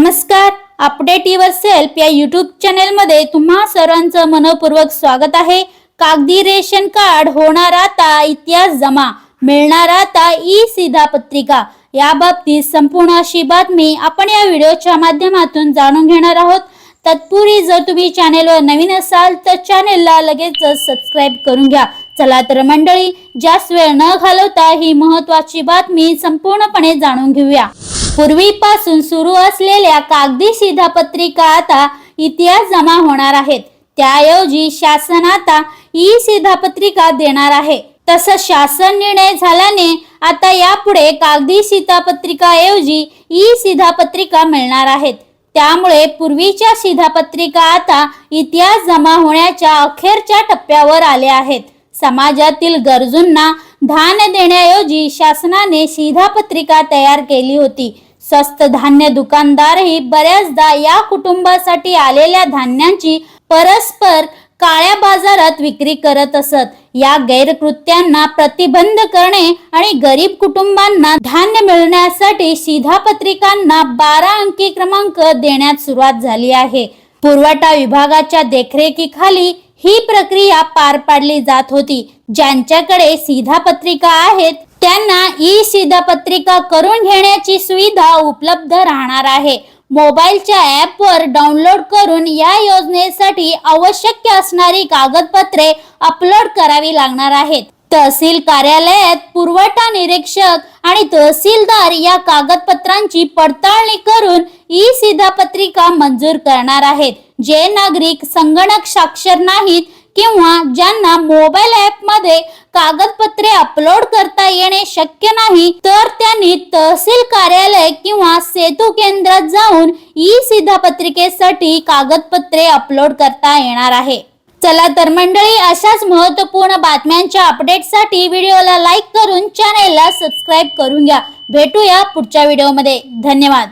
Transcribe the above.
नमस्कार. Update yourself या YouTube चॅनेलमध्ये तुम्हा सर्वांचं मनपूर्वक स्वागत आहे. कागदी रेशन कार्ड होणार आता इतिहास जमा मिळणार आता ई सीधा पत्रिका. या बाबतीत संपूर्ण अशी बातमी आपण या व्हिडिओच्या माध्यमातून जाणून घेणार आहोत. तत्पूर्वी जर तुम्ही चॅनेलवर नवीन असाल तर चॅनेलला लगेच सबस्क्राईब करून घ्या. चला तर मंडळी जास्त वेळ न घालवता ही महत्वाची बातमी संपूर्णपणे जाणून घेऊया. पूर्वीपासून सुरू या कागदी शिधापत्रिका आता इतिहास जमा होणार आहेत. त्याऐवजी शासन आता ई शिधापत्रिका देणार आहे. तसं शासन निर्णय झाल्याने आता यापुढे कागदी शिधापत्रिका ऐवजी ई शिधापत्रिका मिळणार आहेत. त्यामुळे पूर्वीच्या शिधापत्रिका आता इतिहास जमा होण्याच्या अखेरच्या टप्प्यावर आल्या आहेत. समाजातील गरजूंना धान्य देण्याऐवजी शासनाने शिधापत्रिका तयार केली होती. स्वस्त धान्य दुकानदारही बऱ्याचदा या कुटुंबासाठी आलेल्या धान्यांची परस्पर काळ्या बाजारात विक्री करत असत. या गैरकृत्यांना प्रतिबंध करणे आणि गरीब कुटुंबांना धान्य मिळण्यासाठी शिधापत्रिकांना बारा अंकी क्रमांक देण्यात सुरुवात झाली आहे. पुरवठा विभागाच्या देखरेखीखाली ही प्रक्रिया पार पाडली जात होती. ज्यांच्याकडे शिधापत्रिका आहेत त्यांना ई शिधापत्रिका करून घेण्याची सुविधा उपलब्ध राहणार आहे. मोबाईलच्या ॲपवर डाउनलोड करून या योजनेसाठी आवश्यक असणारी कागदपत्रे अपलोड करावी लागणार आहेत. तहसील कार्यालयात पुरवठा निरीक्षक आणि तहसीलदार या कागदपत्रांची पडताळणी करून ई शिधापत्रिका मंजूर करणार आहेत. जे नागरिक संगणक साक्षर नाहीत किंवा ज्यांना मोबाईल ॲपमध्ये कागदपत्रे अपलोड करता येणे शक्य नाही तर त्यांनी तहसील कार्यालय किंवा सेतू केंद्रात जाऊन ई सिधापत्रिकेसाठी कागदपत्रे अपलोड करता येणार आहे. चला तर मंडळी अशाच महत्त्वपूर्ण बातम्यांच्या अपडेटसाठी व्हिडिओला लाईक करून चॅनेलला सबस्क्राईब करून घ्या. भेटूया पुढच्या व्हिडिओमध्ये. धन्यवाद.